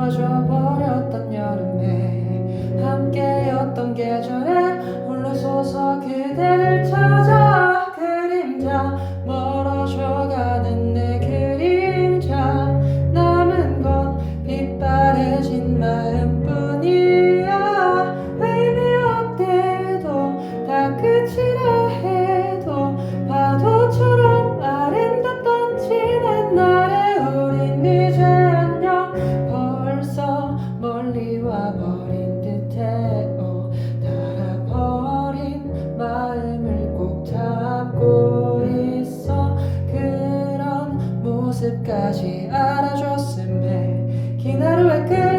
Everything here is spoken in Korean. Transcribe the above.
멎어버렸던 여름에 함께였던 계절에 홀로 서서 그대를 달아버린 듯해요. 달아버린 마음을 꼭 잡고 있어. 그런 모습까지 알아줬음 해 긴 하루의 끝.